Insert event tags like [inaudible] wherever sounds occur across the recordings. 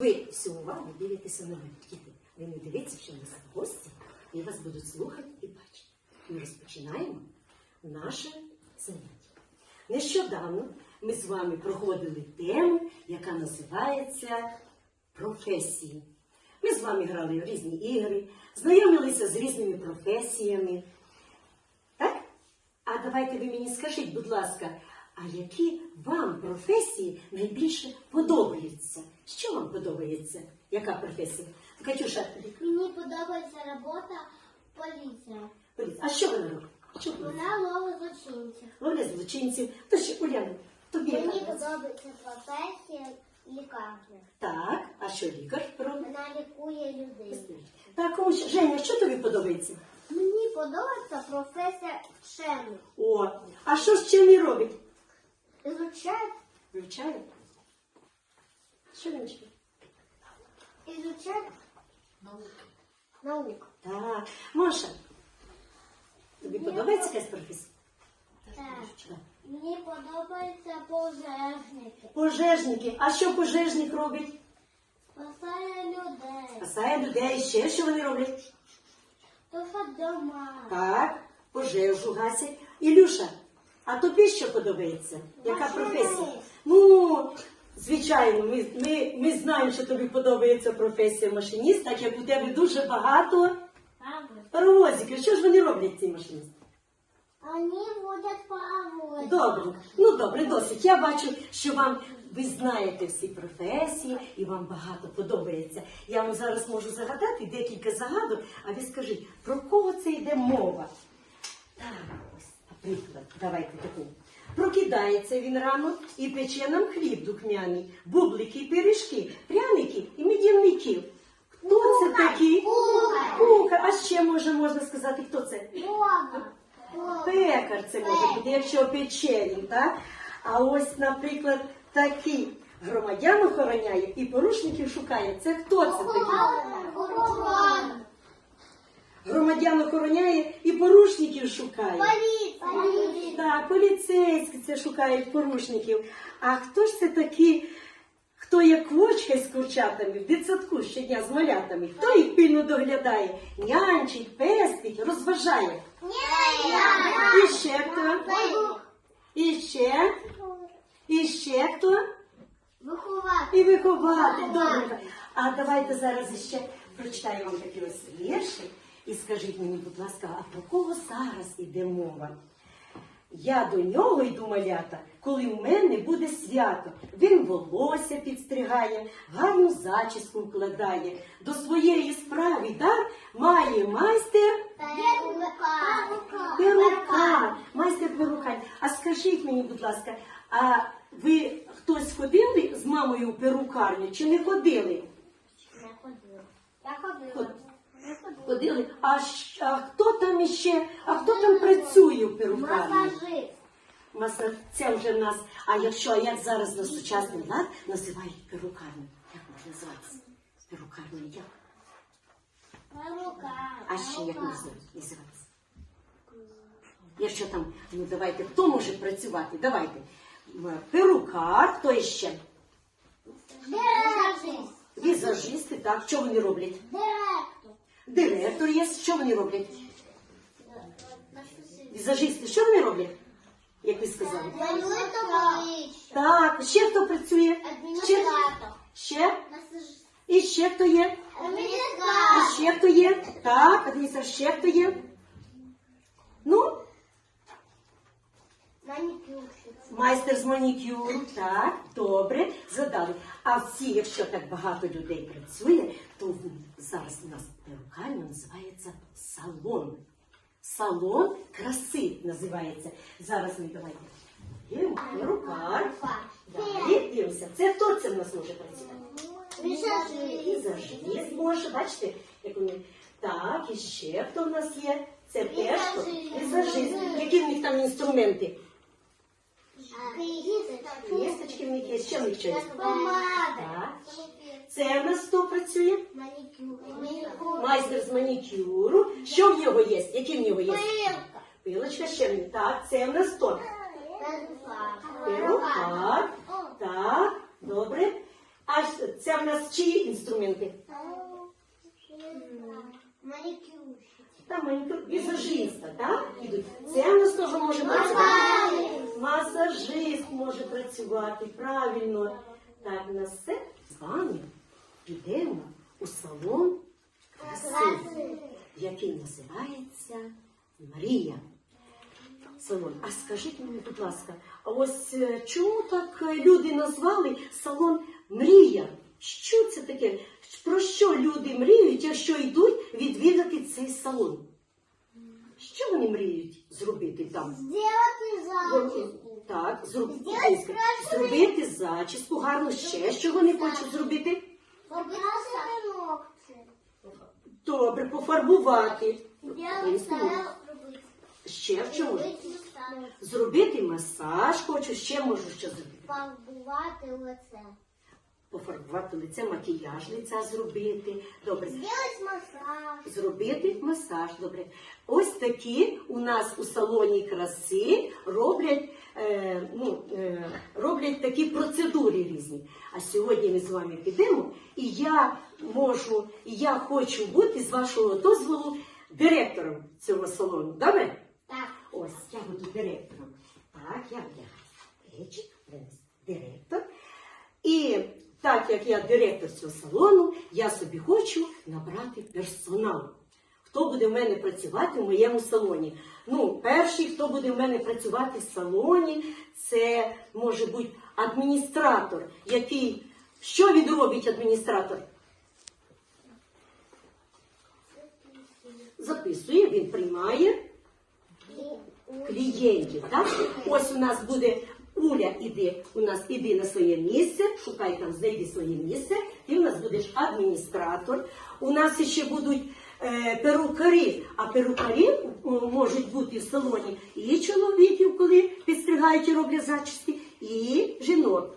Ви всю увагу дивитеся на мене. Діти, ви не дивіться, що нас гості, і вас будуть слухати і бачити. Ми розпочинаємо наше заняття. Нещодавно ми з вами проходили тему, яка називається професії. Ми з вами грали в різні ігри, знайомилися з різними професіями. Так? А давайте ви мені скажіть, будь ласка, а які вам професії найбільше подобаються? Що вам подобається? Яка професія? Катюша, Мені подобається робота поліція. поліція. а що вона робить? Що вона? Ловить злочинців. Ловлять злочинців. То ще Уляна, тобі Мені подобається? подобається професія лікарня. Так, а що лікар робить? Вона лікує людей. Так, кому ще? Женя, що тобі подобається? Мені подобається професія вчений. О, а що вчений робить? Ізучає, Вивчає? Що він вчить? ізучає науку. Так, Маша, тобі подобається якась професія? Так. Мені подобаються пожежники. Пожежники. А що пожежник робить? Спасає людей. Спасає людей. Ще що вони роблять? Тушать дома. Так, пожежу гасять. Ілюша, а тобі що подобається? Яка професія? Ну, звичайно, ми, ми, ми знаємо, що тобі подобається професія машиніст, так як у тебе дуже багато паровозиків. Що ж вони роблять, ці машиністи? Вони водять паровоз. Добре, ну добре, досить. Я бачу, що вам ви знаєте всі професії і вам багато подобається. Я вам зараз можу загадати декілька загадок, а ви скажіть, про кого це йде мова? Так, ось, наприклад, давайте таку. Прокидається він рано і пече нам хліб духмяний, бублики пиріжки, пряники і медівників. Хто це такий? Кухар. А ще може можна сказати, хто це? Пекар це може бути, якщо пече він, так? А ось, наприклад, такий громадян охороняє і порушників шукає. Це хто це такий? Громадян охороняє і порушників шукає. Поліція. Так, поліцейські це шукають порушників. А хто ж це такі, хто є квочка з курчатами в дитсадку щодня з малятами? Хто їх пильно доглядає? Нянчить, пестить, розважає. І ще хто? І ще? І ще хто? Виховати. І виховати. Добре. А давайте зараз іще прочитаю вам такі ось вірші. І скажіть мені, будь ласка, а про кого зараз іде мова? Я до нього йду малята, коли в мене буде свято. Він волосся підстригає, гарну зачіску вкладає. До своєї справи дар має майстер перукар. Майстер перукар. А скажіть мені, будь ласка, а ви хтось ходили з мамою в перукарню чи не ходили? Я ходила. Я ходила. Ходили. А, щ- а хто там іще? А хто там працює в перукарні? Масажист. Маса, це вже в нас. А якщо а як зараз на сучасний лад називають перукарню? Як можна називатися? Перукарню як? Перукар. А ще як можна називатися? Якщо там, ну давайте, хто може працювати? Давайте. М, Перукар, хто іще? Масажист. Візажисти, так, що вони роблять? Директор. Директор є, що вони роблять? Візажисти, що вони роблять? Як ви сказали? Так, ще хто працює? Ще? Ще? І ще хто є? І ще хто є? Так, адміністратор, ще хто є? Ну, майстер з манікюру, так, добре, задали. А всі, якщо так багато людей працює, то зараз у нас перукарня називається салон. Салон краси називається. Зараз ми давайте. Перукар. Далі дивимося. Це хто це в нас може працювати? Візажист. Може, бачите, як вони. Так, і ще хто в нас є? Це теж візажист. Які в них там інструменти? Кісточки в них є, ще в. Помада. Це в нас хто працює? Манікюр. Майстер з манікюру. Що в нього є? Які в нього є? Пилка. Пилочка ще в нього. Так, це в нас хто? Перукар. Так, добре. А це в нас чиї інструменти? Маникюрщица. Там манікюр візажиста, так? Ідуть. Це в нас теж може працювати. Масажист може працювати, правильно. Так, на все з вами підемо у салон краси, який називається Марія. Салон. А скажіть мені, будь ласка, а ось е, чому так е, люди назвали салон Мрія? Що це таке? Про що люди мріють, якщо йдуть відвідати цей салон? Що вони мріють зробити там? Сделать зачіску. Так, зроб- Зробити зачіску, гарно ще що вони хочуть зробити? Добре, пофарбувати. Стайл робити. Ще в чому? Зробити масаж, хочу, ще можу що зробити. Фарбувати лице. Пофарбувати лице, макіяж лиця зробити. Добре. Сделать масаж. Зробити масаж. Добре. Ось такі у нас у салоні краси роблять, е, ну, е, роблять такі процедури різні. А сьогодні ми з вами підемо, і я можу, і я хочу бути з вашого дозволу директором цього салону. Добре? Так. Ось я буду директором. Так, я вдягаю директор. І так як я директор цього салону, я собі хочу набрати персонал. Хто буде в мене працювати в моєму салоні? Ну, перший, хто буде в мене працювати в салоні, це може бути адміністратор, який. Що він робить адміністратор? Записує, він приймає клієнтів. Так? Ось у нас буде Уля, іди, у нас іди на своє місце, шукай там, знайди своє місце, ти у нас будеш адміністратор. У нас ще будуть е, перукарі, а перукарі можуть бути в салоні і чоловіків, коли підстригають і роблять зачіски, і жінок.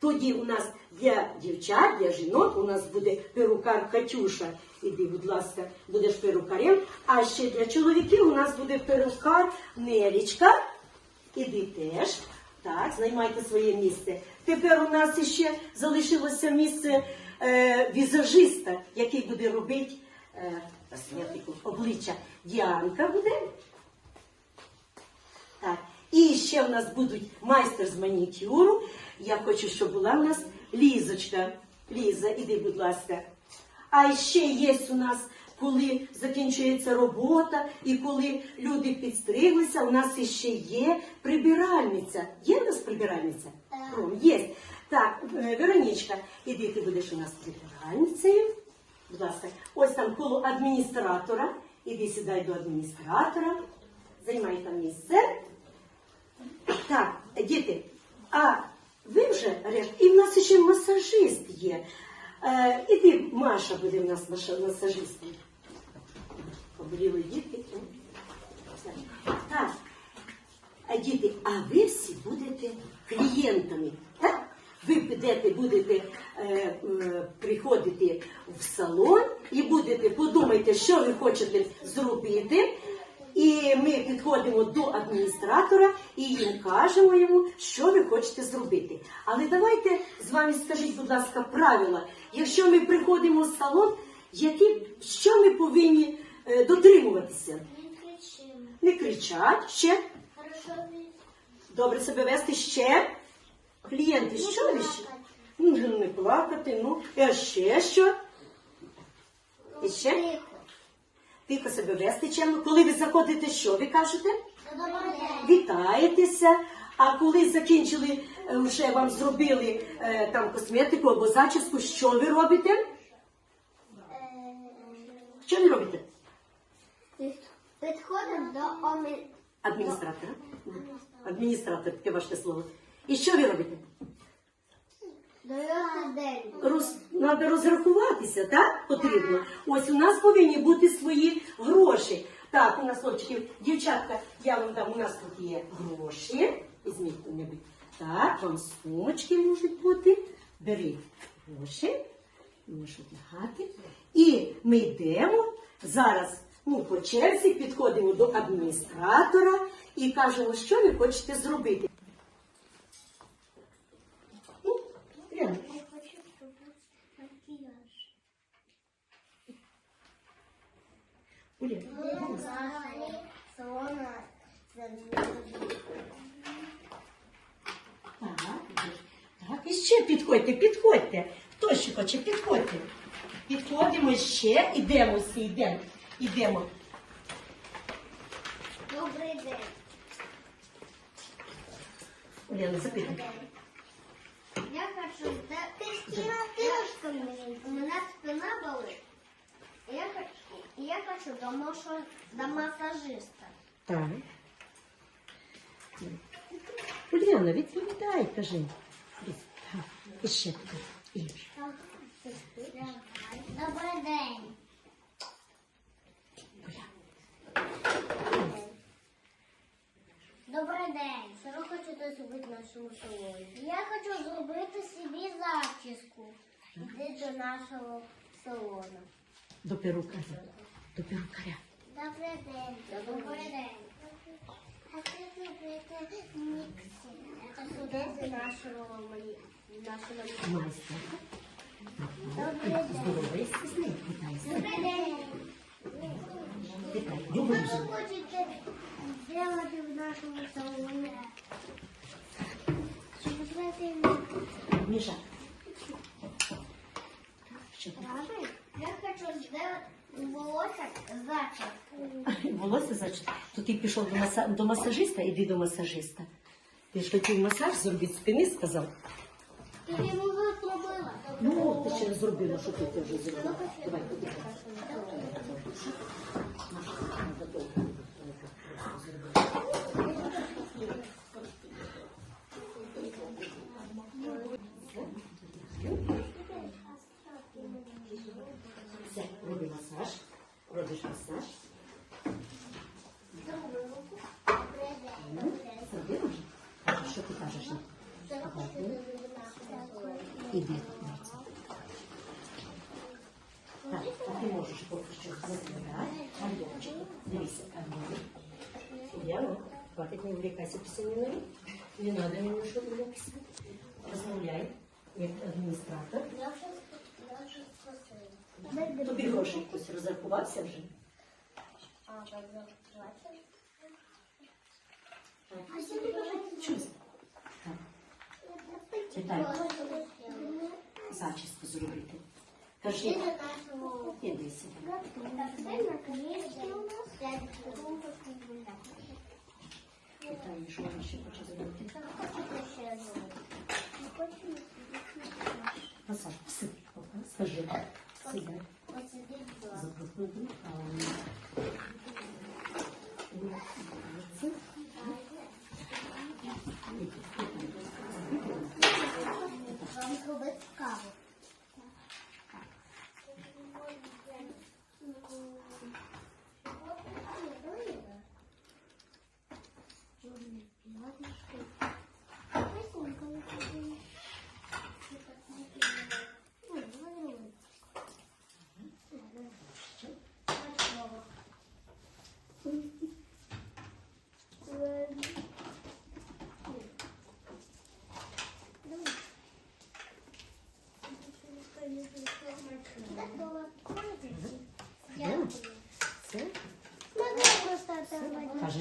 Тоді у нас для дівчат, для жінок у нас буде перукар Катюша. Іди, будь ласка, будеш перукарем. А ще для чоловіків у нас буде перукар Нелічка. Іди теж. Так, займайте своє місце. Тепер у нас ще залишилося місце е, візажиста, який буде робити е, обличчя. Діанка буде. Так. І ще в нас будуть майстер з манікюру. Я хочу, щоб була у нас Лізочка. Ліза, іди, будь ласка. А ще є у нас, коли закінчується робота і коли люди підстриглися, у нас іще є прибиральниця. Є в нас прибиральниця? Ром, є. Так, е, Веронічка, іди, ти будеш у нас прибиральницею. Будь ласка, ось там коло адміністратора. Іди сідай до адміністратора. Займай там місце. Так, діти, а ви вже решт, і в нас ще масажист є. Е, іди, Маша буде в нас масажистом. Поболіли діти. Так. А діти, а ви всі будете клієнтами, так? Ви підете, будете е, е, приходити в салон і будете подумайте, що ви хочете зробити. І ми підходимо до адміністратора і їм кажемо йому, що ви хочете зробити. Але давайте з вами скажіть, будь ласка, правила. Якщо ми приходимо в салон, які, що ми повинні дотримуватися? Не кричимо. Не кричать ще. Хорошо Добре себе вести ще. Клієнти, що ви ще? Ну, Не плакати, ну, а ще що? І ще? Тихо себе вести чемно. Коли ви заходите, що ви кажете? Вітаєтеся. А коли закінчили, е, вже вам зробили е, там косметику або зачіску, що ви робите? Е, Що ви робите? Підходимо до омі... Адміністратора. Адміністратор, таке важке слово. І що ви робите? Роз, треба розрахуватися, так? Потрібно. Ось у нас повинні бути свої гроші. Так, у нас хлопчиків, дівчатка, я вам дам, у нас тут є гроші. Візьміть хто-небудь. Так, вам сумочки можуть бути. Бери гроші, можеш одягати. І ми йдемо зараз. Ми по черзі підходимо до адміністратора і кажемо, що ви хочете зробити. Ну, так, так, ще підходьте, підходьте. Хто ще хоче, підходьте. Підходимо ще, ідемо всі, йдемо. йдемо. Добрий день. Уляна, запитуй. Я хочу... Да, ты спина, ты У меня спина болит. Я хочу, я хочу до, массаж- до массажиста. Так. Уляна, відповідай, кажи. Так, І ще підходь. І Добрий день. Добрий день. Що ви хочете зробити нашому салоні? Я хочу зробити собі зачіску. Йди до нашого салону. До перукаря. До перукаря. Добрий день. Добрий день. Хочу зробити міксі. Сюди до нашого нашого Майстер. Добрий день. Здоровайся з ним, вітайся. Добрий день. Ви в нашому салоні? Щоб зробити Міша. Що? Я хочу зробити волосся зачіску. [laughs] Волосся зачем? То ти пішов до, маса... до масажиста, іди до масажиста. Ти ж хотів масаж зробити спини, сказав. Ти не могла зробила. Ну, ти ще не зробила, що ти вже зробила. Давай, іди. Все, роби масаж. Робиш масаж. Ну, зробила вже? А Що ти кажеш? Іди. Марця. Так, а ти можеш поки що Яно, хватить не увлекайся писаниною. Не надо ні що увлекся. Розмовляй, як адміністратор. Тобі гроші хтось розрахувався вже. А. Так, Читай. зачіску зробити. Кажи, іди Питає, що вона ще хоче зробити. Масаж, сиди, скажи, сідай. Запропонуй, а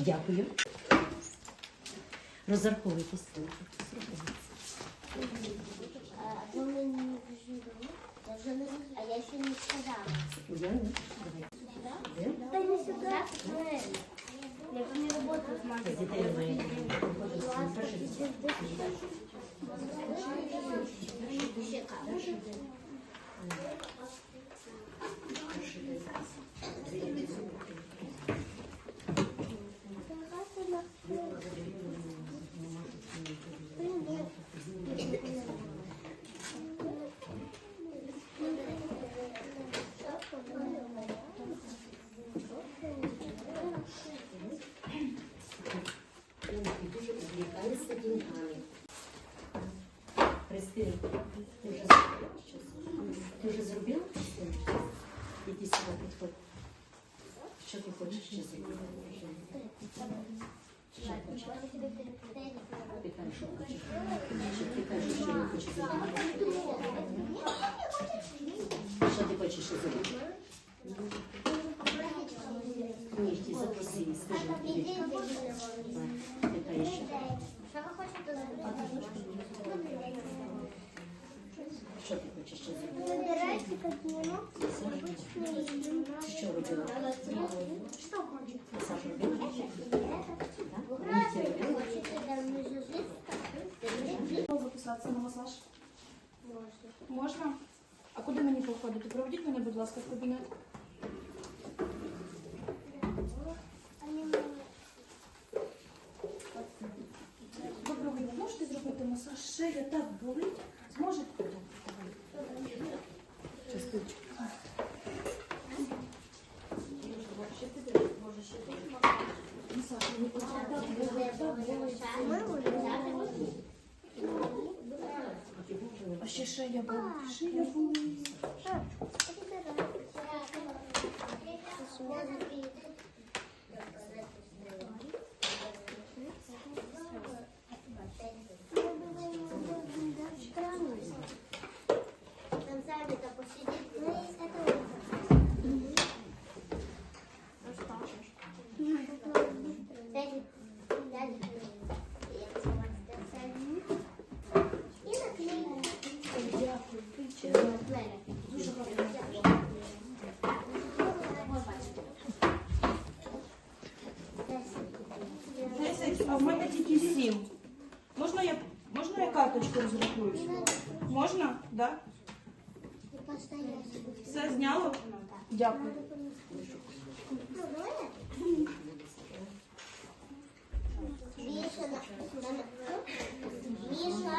дякую. Розраховуйтесь. А я ще не сказала. Уляна, давай. Йдемо? Та не сюди. Я не работаю с мамой. себе підходь. Що ти хочеш ще Ти кажеш, що хочеш. Ти кажеш, зробити. Що ти хочеш ще зробити? Ні, ті запроси, скажи. Яка ще? Що ви хочете зробити? Що ти хочеш ще зробити? Выбирайте какие ногти, обычные. Що робила? Что хочете? Масаж робила? Хочете, хочете, да, массажиста? Можна записатися на масаж? Можно. Можна? А куди мені походити? Проведіть мене, будь ласка, в кабінет. Они мне- Доброго дня. Можете зробити масаж? Шея так болить. Зможете? А ще шея болить. Шея болить. Там сами-то посидит. Ну, это Ну. Наклею. Дуже гарно. Десять, а в мене тільки сім. Можна я, можна я карточку розрахуюсь? Можна? Да? Все зняло? Дякую на- Миша,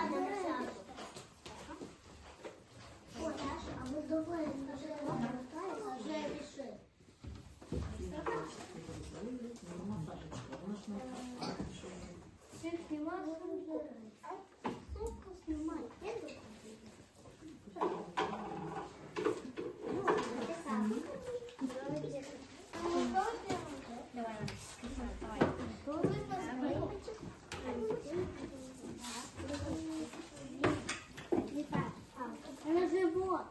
написал. О, Даша, а мы давай уже решили. Всех снимать уже. Ссылку снимать. Ну, написал. Давай, давай. На живот.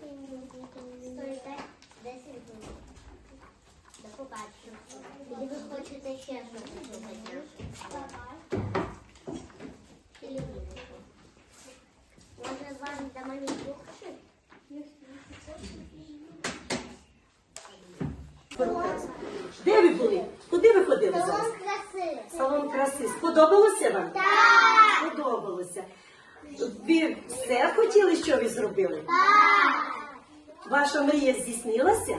Стой, дай 10 хвилин. До побачення. Или ви хочете ще щось зробити? Или ні? Може, вам до манікюр? Де ви були? Куди ви ходили зараз? Салон краси. Салон краси. Сподобалося вам? Так. Сподобалося. Ви все хотіли, що ви зробили? Ваша мрія здійснилася?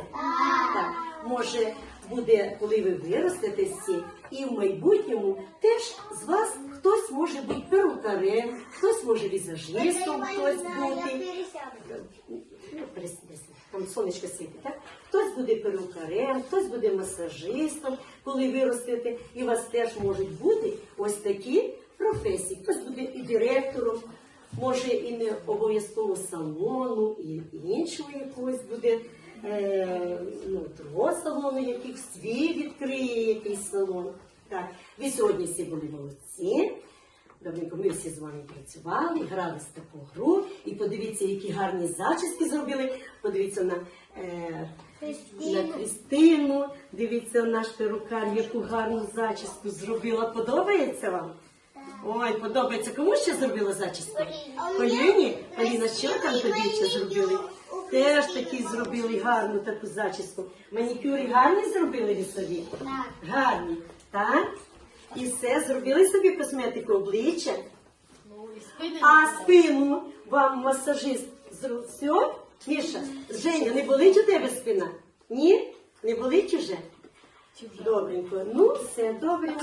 Так. Може, буде, коли ви виростете всі, і в майбутньому теж з вас хтось може бути перукарем, хтось може візажистом, хтось бути. Там сонечко світить, так? Хтось буде перукарем, хтось буде масажистом, коли виростете, і у вас теж можуть бути ось такі професії. Хтось буде і директором, може і не обов'язково салону, і іншого якогось буде е, ну, того салону, який свій відкриє якийсь салон. Так, ви сьогодні всі були молодці. Добренько, ми всі з вами працювали, грали з таку гру. І подивіться, які гарні зачіски зробили. Подивіться на, е, на Христину. Дивіться, наш перукар, яку гарну зачіску зробила. Подобається вам? Ой, подобається. Кому ще зробила зачіску? Поліні? Поліна, що там тобі ще зробили? Теж такі зробили гарну таку зачіску. Манікюри гарні зробили ви собі? Так. Гарні, так? І все, зробили собі косметику обличчя. А спину вам масажист зробив. Все? Міша, Женя, не болить у тебе спина? Ні? Не болить уже? Добренько. Ну, все, добре.